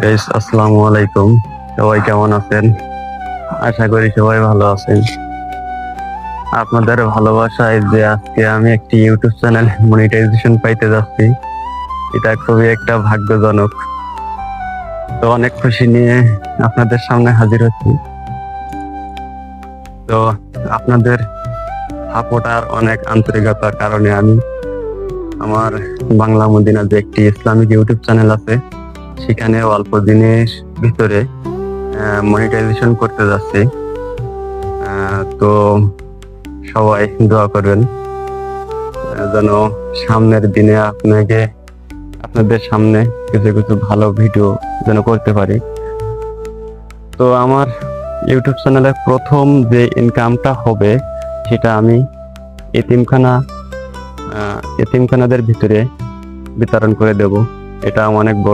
Guys আসসালামু আলাইকুম। সবাই কেমন আছেন? আশা করি সবাই ভালো আছেন। আপনাদের ভালোবাসায় যে আজকে আমি একটি ইউটিউব চ্যানেল মনিটাইজেশন পাইতে যাচ্ছি, এটা খুবই একটা ভাগ্যজনক। তো অনেক খুশি নিয়ে আপনাদের সামনে হাজির হচ্ছি। তো আপনাদের সাপোর্ট আর অনেক আন্তরিকতার কারণে আমি আমার বাংলা মদিনা যে একটি ইসলামিক ইউটিউব চ্যানেল আছে সেখানে অল্প দিনের ভিতরে মনিটাইজেশন করতে যাচ্ছি। তো সবাই দোয়া করবেন যেন সামনের দিনে আপনাকে, আপনাদের সামনে কিছু কিছু ভালো ভিডিও যেন করতে পারি। তো আমার ইউটিউব চ্যানেলের প্রথম যে ইনকামটা হবে, সেটা আমি এতিমখানা এতিমখানাদের ভিতরে বিতরণ করে দেব। এটা অনেক বড়